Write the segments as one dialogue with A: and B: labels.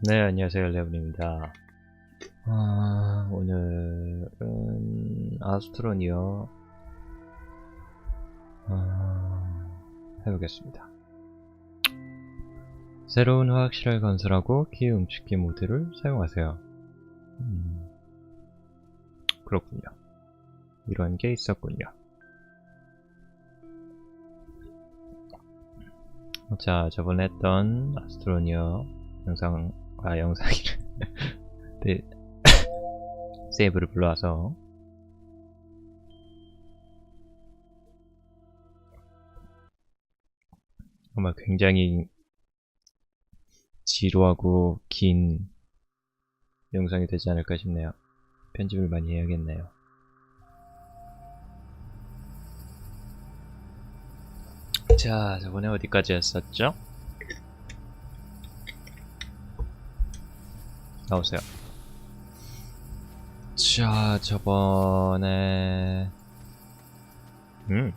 A: 네, 안녕하세요. 레온입니다. 아, 오늘은 아스트로니어 아, 해보겠습니다. 새로운 화학실을 건설하고 키 움직기 모드를 사용하세요. 음, 그렇군요. 이런 게 있었군요. 자, 저번에 했던 아스트로니어 영상, 아, 영상이를. 네. 세이브를 불러와서. 아마 굉장히 지루하고 긴 영상이 되지 않을까 싶네요. 편집을 많이 해야겠네요. 자, 저번에 어디까지 했었죠? 나오세요. 자, 저번에, 음.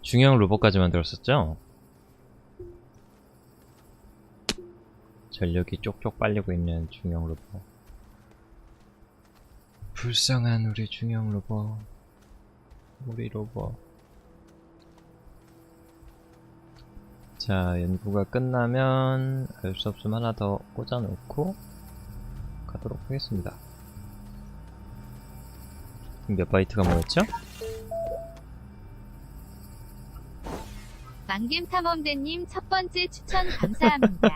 A: 중형 로봇까지 만들었었죠? 전력이 쪽쪽 빨리고 있는 중형 로봇. 불쌍한 우리 중형 로봇. 우리 로봇. 자, 연구가 끝나면 알 수 없으면 하나 더 꽂아놓고 가도록 하겠습니다. 몇 바이트가 뭐였죠?
B: 망겜 탐험대님 첫 번째 추천 감사합니다.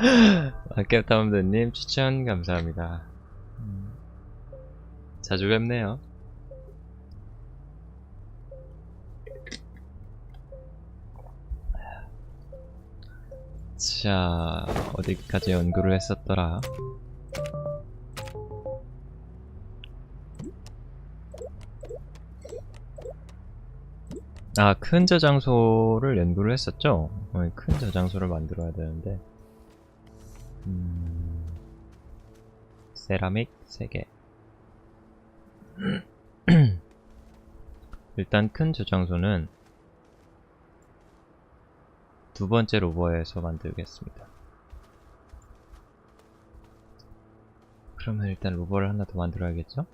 A: 아깨탐험대님 추천 감사합니다. 음, 자주 뵙네요. 자, 어디까지 연구를 했었더라? 아, 큰 저장소를 연구를 했었죠? 어, 큰 저장소를 만들어야 되는데. 음, 세라믹 3개. 일단 큰 저장소는 두 번째 로버에서 만들겠습니다. 그러면 일단 로버를 하나 더 만들어야겠죠?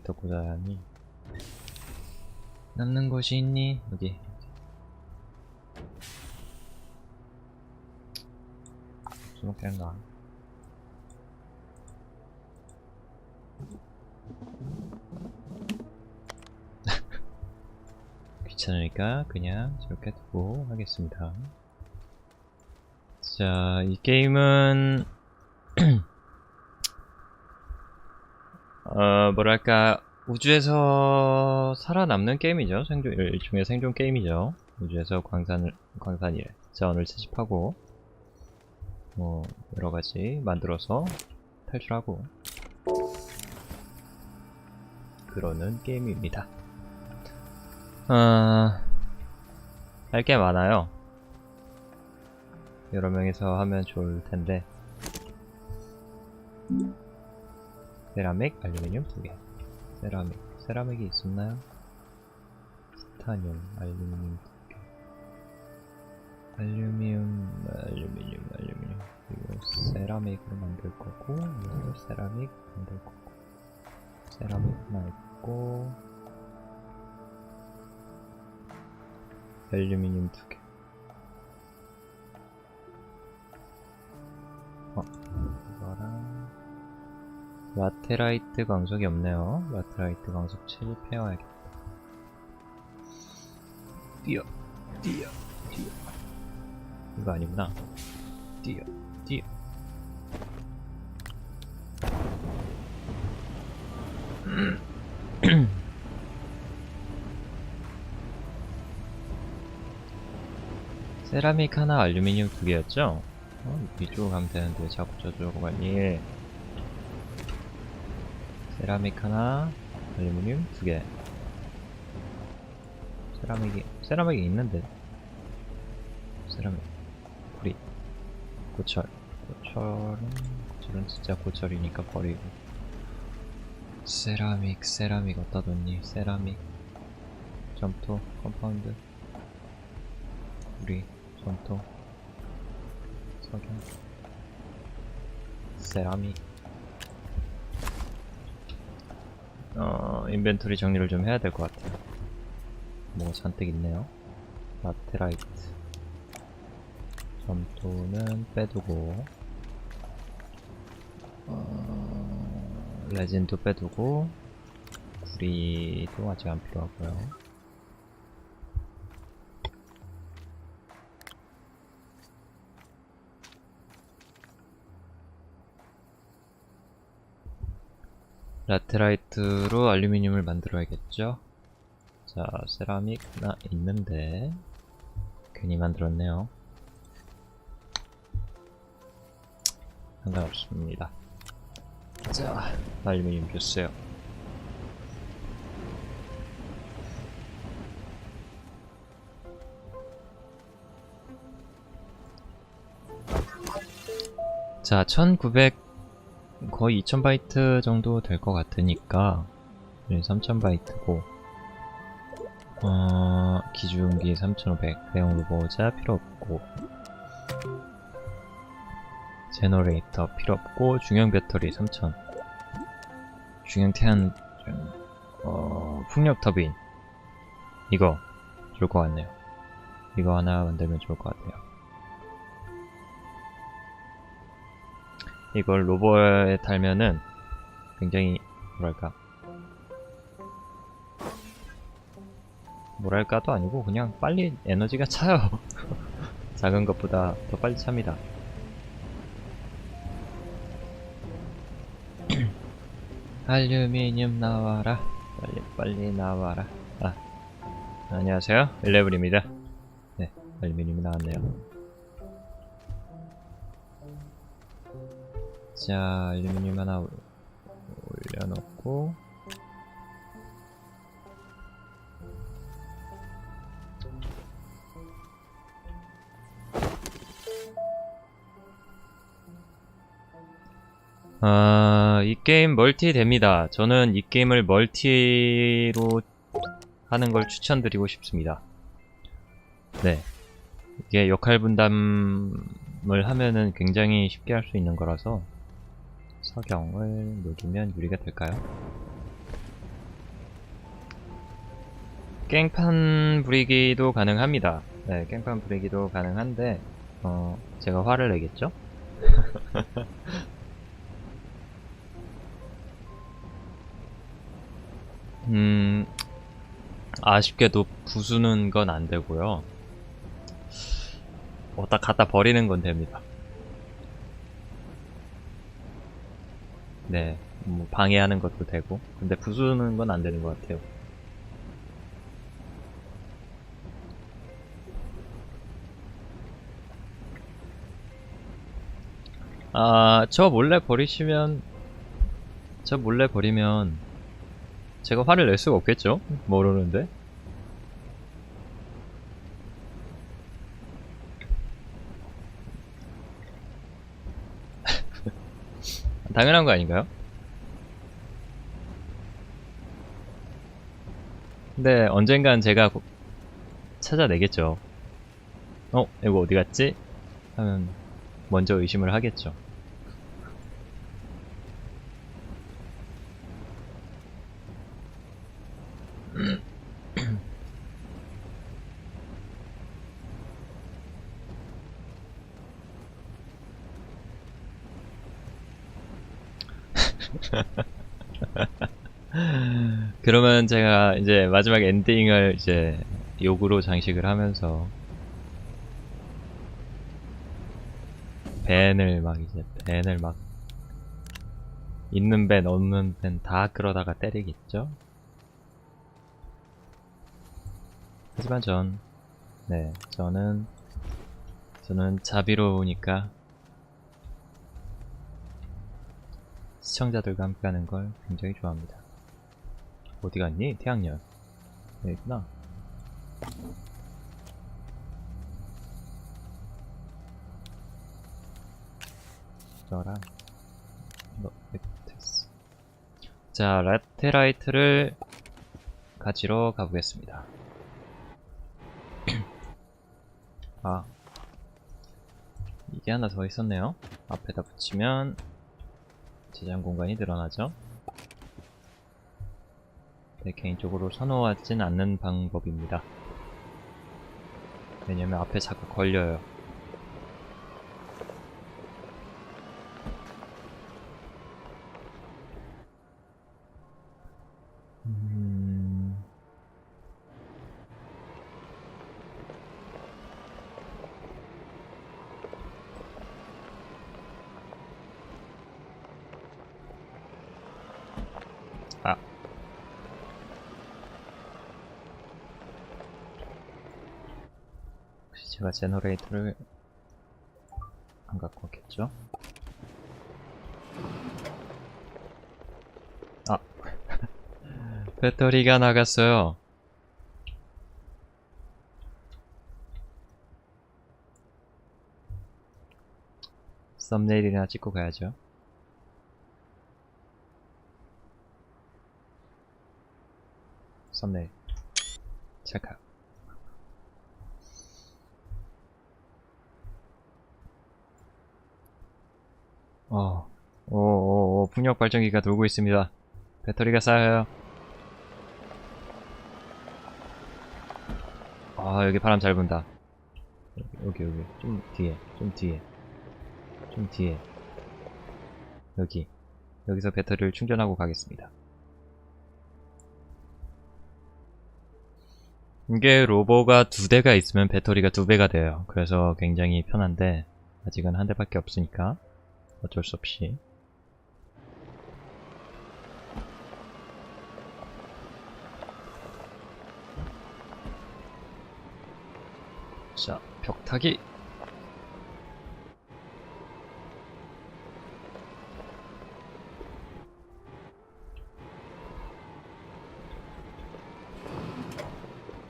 A: 더 꽂아야 하니? 남는 곳이 있니? 여기. 주먹된가? 귀찮으니까 그냥 저렇게 두고 하겠습니다. 자, 이 게임은 어, 뭐랄까, 우주에서 살아남는 게임이죠. 생존, 일종의 생존 게임이죠. 우주에서 광산을, 광산이래. 자원을 채집하고, 뭐, 여러 가지 만들어서 탈출하고, 그러는 게임입니다. 어, 할게 많아요. 여러 명이서 하면 좋을 텐데, 세라믹, 알루미늄 두 개. 세라믹, 세라믹이 있었나요? 티타늄, 알루미늄 두 개. 알루미늄, 알루미늄, 알루미늄. 이거 세라믹으로 만들 거고, 이거 세라믹 만들 거고. 세라믹 하나 있고, 알루미늄 두 개. 라테라이트 광석이 없네요. 라테라이트 광석 7 패워야겠다. 뛰어, 뛰어, 뛰어. 이거 아니구나. 뛰어, 뛰어. 세라믹 하나, 알루미늄 두 개였죠? 어, 이쪽으로 가면 되는데 자꾸 저쪽으로 가니. 세라믹 하나, 알루미늄 두 개. 세라믹이, 세라믹이 있는데. 세라믹. 구리. 고철. 고철은, 고철은 진짜 고철이니까 버리고. 세라믹, 세라믹 어디다 뒀니? 세라믹. 점토, 컴파운드. 구리, 점토. 석영. 세라믹. 어, 인벤토리 정리를 좀 해야 될 것 같아요. 뭐가 잔뜩 있네요. 라테라이트. 점토는 빼두고, 어, 레진도 빼두고, 구리도 아직 안 필요하고요. 라테라이트로 알루미늄을 만들어야겠죠? 자, 세라믹 하나 있는데 괜히 만들었네요. 상관없습니다. 자, 알루미늄 주세요. 자, 1900 거의 2000바이트 정도 될 것 같으니까 3000바이트고 어, 기준기 3500 대형 로보자 필요 없고 제너레이터 필요 없고 중형 배터리 3000 중형 태양 어, 풍력 터빈. 이거 좋을 것 같네요. 이거 하나 만들면 좋을 것 같아요 이걸 로버에 달면은 굉장히 뭐랄까. 뭐랄까도 아니고 그냥 빨리 에너지가 차요. 작은 것보다 더 빨리 찹니다. 알루미늄 나와라. 빨리 빨리 나와라. 아 안녕하세요. 일레블입니다. 네 알루미늄이 나왔네요 자, 알루미늄 하나 올- 올려놓고 아, 이 게임 멀티 됩니다. 저는 이 게임을 멀티로 하는 걸 추천드리고 싶습니다. 네. 이게 역할 분담을 하면은 굉장히 쉽게 할 수 있는 거라서 석영을 녹이면 유리가 될까요? 깽판 부리기도 가능합니다. 네, 깽판 부리기도 가능한데 어, 제가 화를 내겠죠? 음, 아쉽게도 부수는 건 안 되고요. 어디다 갖다 버리는 건 됩니다. 네, 뭐 방해하는 것도 되고, 근데 부수는 건 안 되는 것 같아요. 아, 저 몰래 버리시면, 저 몰래 버리면, 제가 화를 낼 수가 없겠죠? 모르는데. 당연한 거 아닌가요? 근데 언젠간 제가 고- 찾아내겠죠. 어, 이거 어디 갔지? 하면 먼저 의심을 하겠죠. 그러면 제가 이제 마지막 엔딩을 이제 욕으로 장식을 하면서 벤을 막 이제 벤을 막 있는 벤 없는 벤 다 끌어다가 때리겠죠? 하지만 전, 네, 저는, 저는 자비로우니까 시청자들과 함께하는 걸 굉장히 좋아합니다. 어디 갔니? 태양열. 여기구나. 너랑 너 됐어. 자, 라테라이트를 가지러 가보겠습니다. 아, 이게 하나 더 있었네요. 앞에다 붙이면 저장 공간이 늘어나죠. 네, 개인적으로 선호하진 않는 방법입니다. 왜냐면 앞에 자꾸 걸려요. 음... 아. 혹시 제가 제너레이터를 안 갖고 왔겠죠? 아. 배터리가 나갔어요. 썸네일이나 찍고 가야죠. 썸네일. 찰칵. 어, 오, 오, 오, 풍력 발전기가 돌고 있습니다. 배터리가 쌓여요. 아, 여기 바람 잘 분다. 여기, 여기. 좀 뒤에, 좀 뒤에. 좀 뒤에. 여기. 여기서 배터리를 충전하고 가겠습니다. 이게 로보가 두 대가 있으면 배터리가 두 배가 돼요. 그래서 굉장히 편한데, 아직은 한 대밖에 없으니까, 어쩔 수 없이. 자, 벽타기.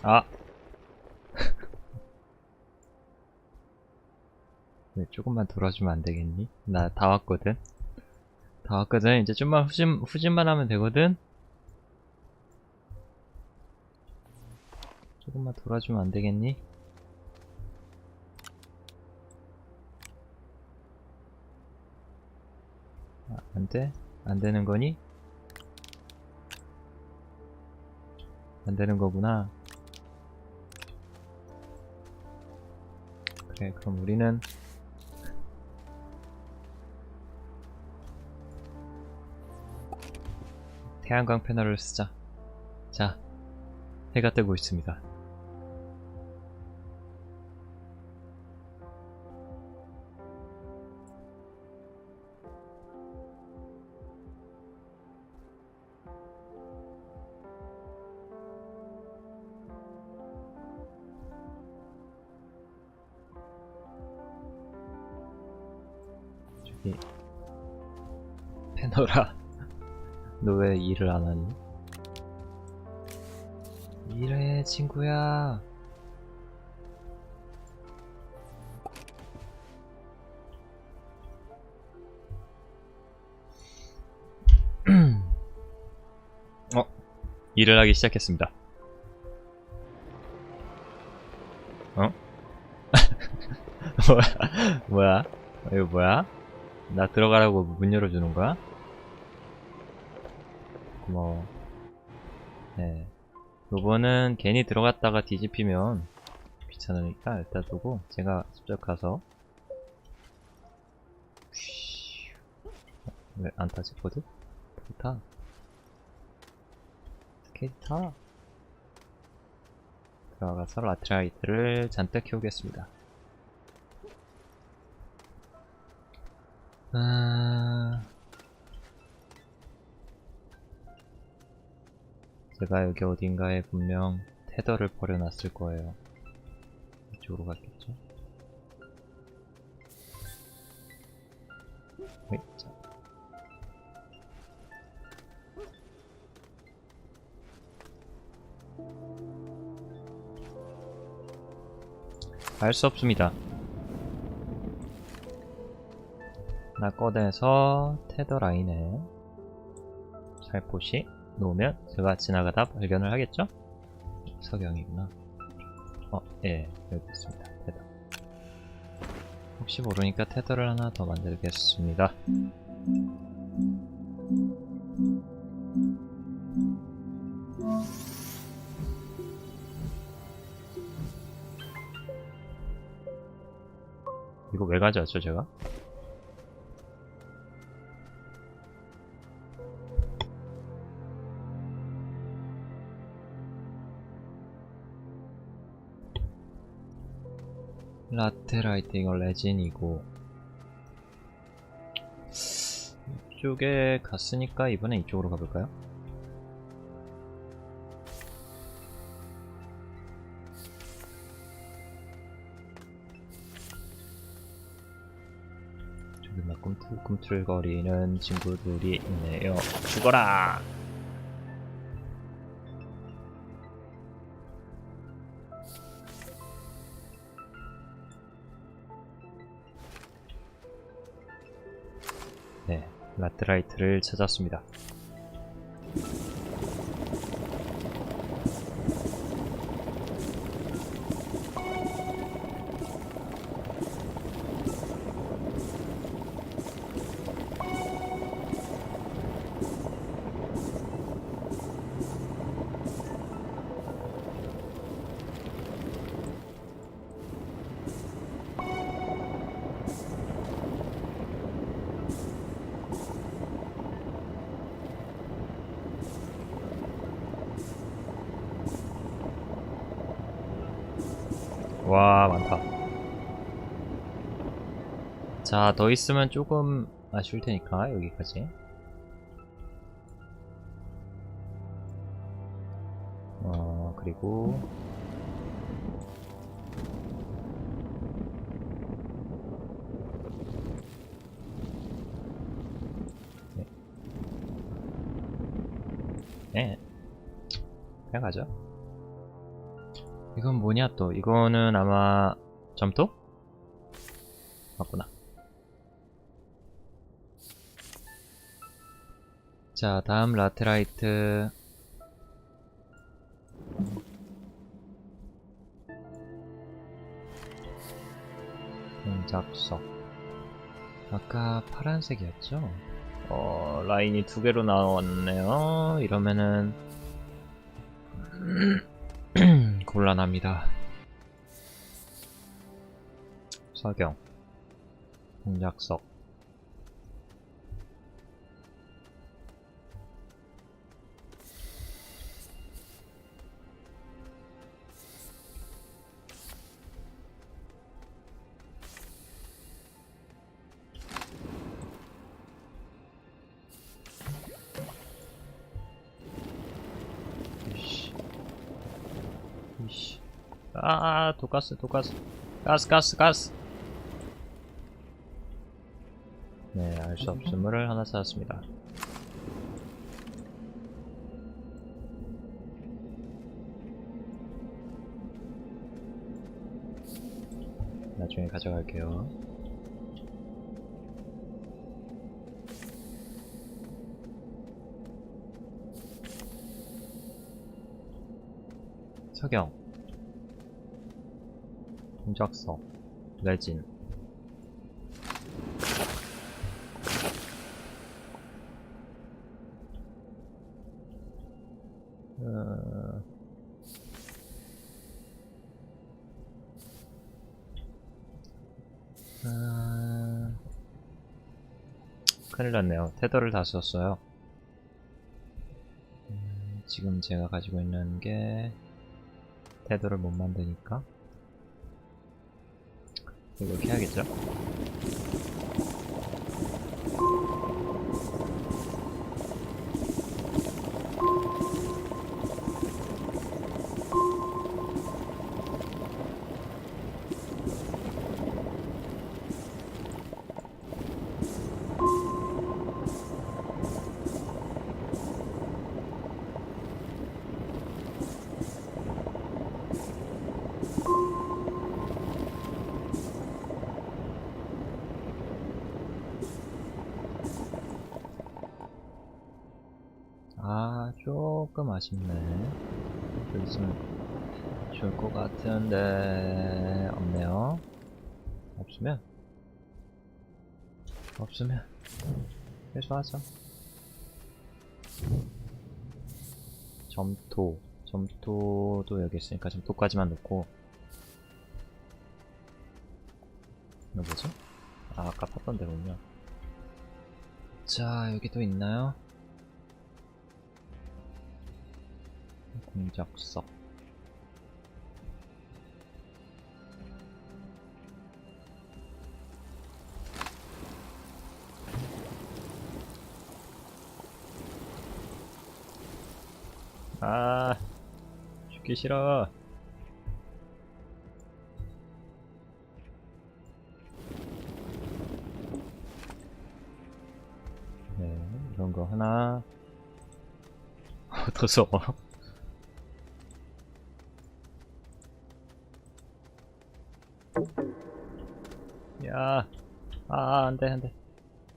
A: 아. 조금만 돌아주면 안 되겠니? 나 다 왔거든. 다 왔거든. 이제 좀만 후진 후진만 하면 되거든. 조금만 돌아주면 안 되겠니? 아, 안 돼? 안 되는 거니? 안 되는 거구나. 그래, 그럼 우리는 태양광 패널을 쓰자. 자, 해가 뜨고 있습니다. 친구야 어? 일을 하기 시작했습니다 어? 뭐야? 뭐야? 이거 뭐야? 나 들어가라고 문 열어주는 거야? 고마워. 네. 요거는 괜히 들어갔다가 뒤집히면 귀찮으니까 일단 두고 제가 직접 가서 왜 안 타지? 보드? 보드 타? 스케이트 타 들어가서 라트라이트를 잔뜩 키우겠습니다. 아... 제가 여기 어딘가에 분명 테더를 버려놨을 거예요. 이쪽으로 갔겠죠? 네, 자. 알 수 없습니다. 나 꺼내서 테더 라인에 살포시 놓으면 제가 지나가다 발견을 하겠죠? 석영이구나. 어, 예, 여기 있습니다. 테더. 혹시 모르니까 테더를 하나 더 만들겠습니다. 이거 왜 가져왔죠, 제가? 라테라이트 이거 레진이고 이쪽에 갔으니까 이번엔 이쪽으로 가볼까요? 저기 막 꿈틀꿈틀거리는 친구들이 있네요 죽어라! 라트라이트를 찾았습니다. 와, 많다. 자, 더 있으면 조금 아쉬울 테니까, 여기까지. 어, 그리고. 네. 네. 그냥 가죠. 이건 뭐냐 또? 이거는 아마 점토? 맞구나. 자 다음 라테라이트. 동작석. 아까 파란색이었죠? 어 라인이 두 개로 나왔네요. 이러면은 곤란합니다. 석영, 공약석. 아, 독가스, 독가스. 가스, 가스, 가스. 네, 알 수 없음을 하나 찾았습니다. 나중에 가져갈게요. 석영 동작석 레진 어... 아... 큰일 났네요. 테더를 다 썼어요. 음, 지금 제가 가지고 있는 게 테더를 못 만드니까 이렇게 해야겠죠? 아쉽네. 또 있으면 좋을 것 같은데, 없네요. 없으면? 없으면, 회수하죠. 점토. 점토도 여기 있으니까 점토까지만 놓고. 이거 뭐지? 아, 아까 봤던 데군요. 자, 여기 또 있나요? 공작석. 아, 죽기 싫어. 네, 이런 거 하나. 얻어서. 야, 아, 안 돼, 안 돼.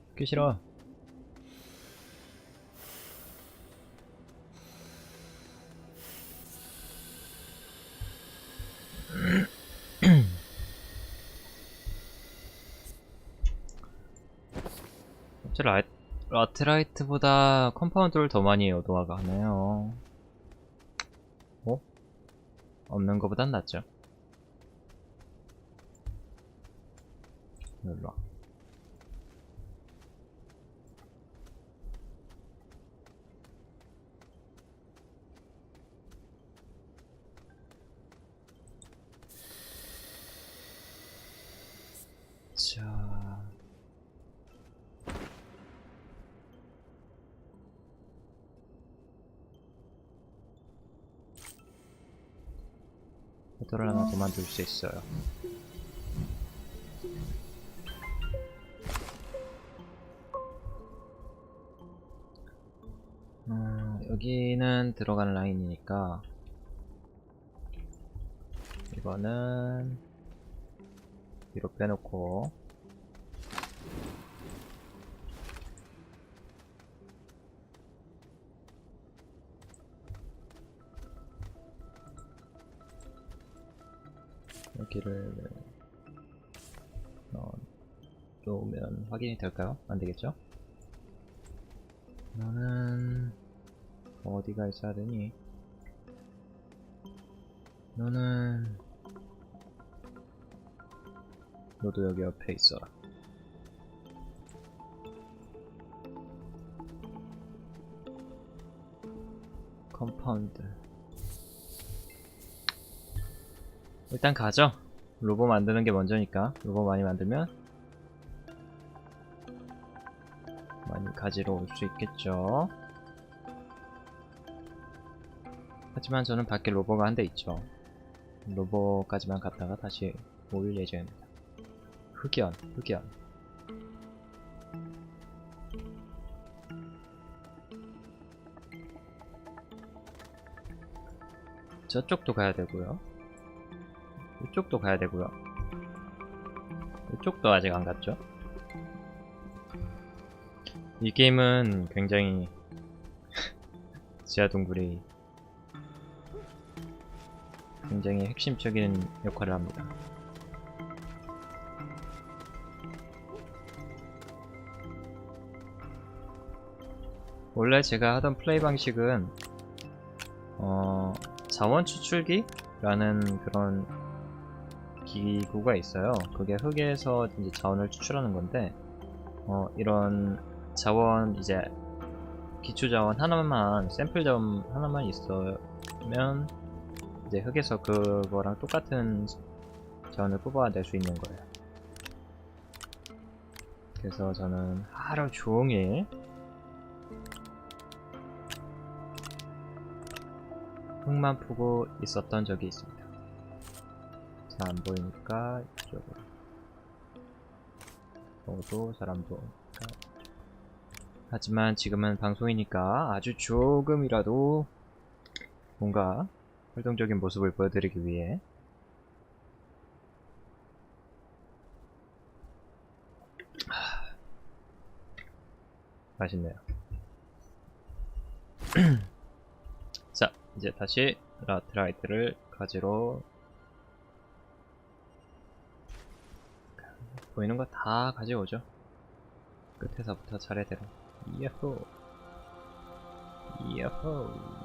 A: 죽기 싫어. 어째 라이, 라테라이트보다 컴파운드를 더 많이 얻어가네요. 어? 없는 것보단 낫죠. 일로 와. 자. 페트롤 하나 더 만들 수 있어요. 여기는 들어가는 라인이니까 이거는 뒤로 빼놓고 여기를 어, 놓으면 확인이 될까요? 안 되겠죠? 너는 어디가 있어야 되니? 너는 너도 여기 옆에 있어라. 컴파운드. 일단 가죠. 로봇 만드는 게 먼저니까 로봇 많이 만들면 많이 가지러 올 수 있겠죠. 하지만 저는 밖에 로버가 한 대 있죠. 로버까지만 갔다가 다시 올 예정입니다. 흑연, 흑연. 저쪽도 가야 되고요. 이쪽도 가야 되고요. 이쪽도 아직 안 갔죠? 이 게임은 굉장히 지하동굴이 굉장히 핵심적인 역할을 합니다. 원래 제가 하던 플레이 방식은 어, 자원 추출기라는 그런 기구가 있어요. 그게 흙에서 이제 자원을 추출하는 건데 어, 이런 자원 이제 기초 자원 하나만 샘플 자원 하나만 있으면 이제 흙에서 그거랑 똑같은 자원을 뽑아낼 수 있는 거예요. 그래서 저는 하루 종일 흙만 푸고 있었던 적이 있습니다. 잘 안 보이니까 이쪽으로. 저도 보이니까. 하지만 지금은 방송이니까 아주 조금이라도 뭔가 활동적인 모습을 보여드리기 위해 하, 맛있네요. 자, 이제 다시 라트라이트를 가지러 보이는 거 다 가져오죠. 끝에서부터 차례대로. 이야호. 이야호.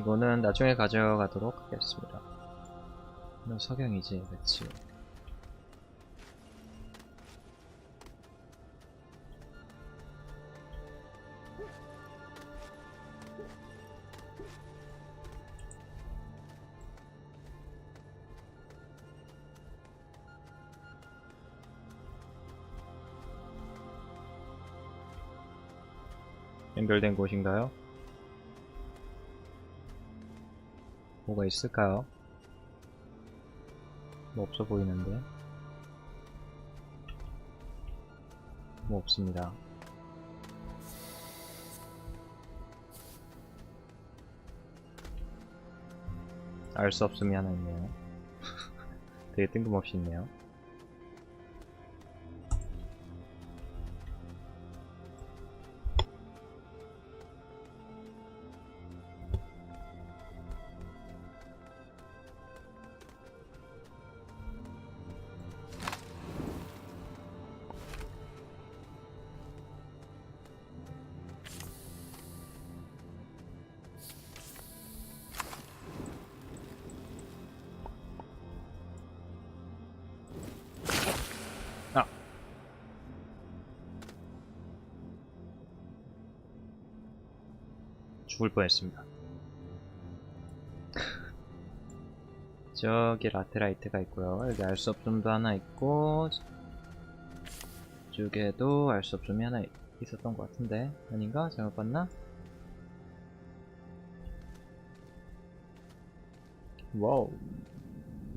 A: 이거는 나중에 가져가도록 하겠습니다. 너 석양이지, 그치? 연결된 곳인가요? 뭐가 있을까요? 뭐 없어 보이는데? 뭐 없습니다. 알 수 없음이 하나 있네요. 되게 뜬금없이 있네요. 죽을 뻔했습니다. 저기 라테라이트가 있고요. 여기 알 수 없음도 하나 있고 이쪽에도 알 수 없음이 하나 있었던 것 같은데 아닌가? 잘못 봤나? 와우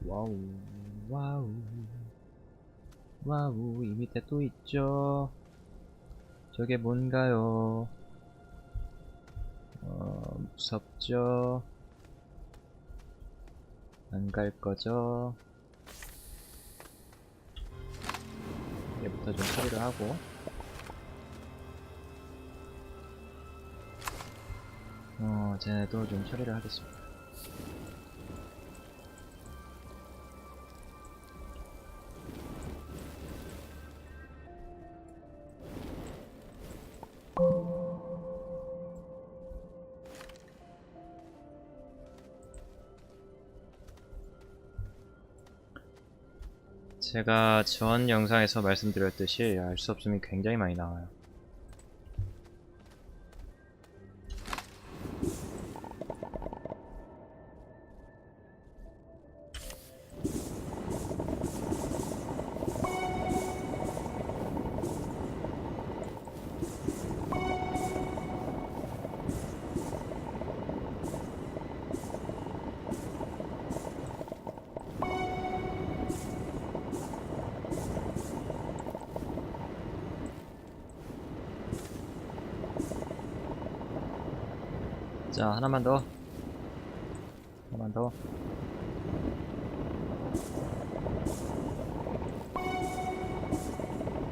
A: 와우 와우 와우, 이 밑에 또 있죠. 저게 뭔가요? 어, 무섭죠? 안 갈 거죠? 얘부터 좀 처리를 하고. 어, 쟤네도 좀 처리를 하겠습니다. 제가 전 영상에서 말씀드렸듯이 알 수 없음이 굉장히 많이 나와요. 하나만 더. 하나만 더.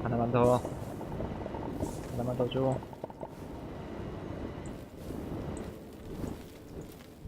A: 하나만 더. 하나만 더 줘.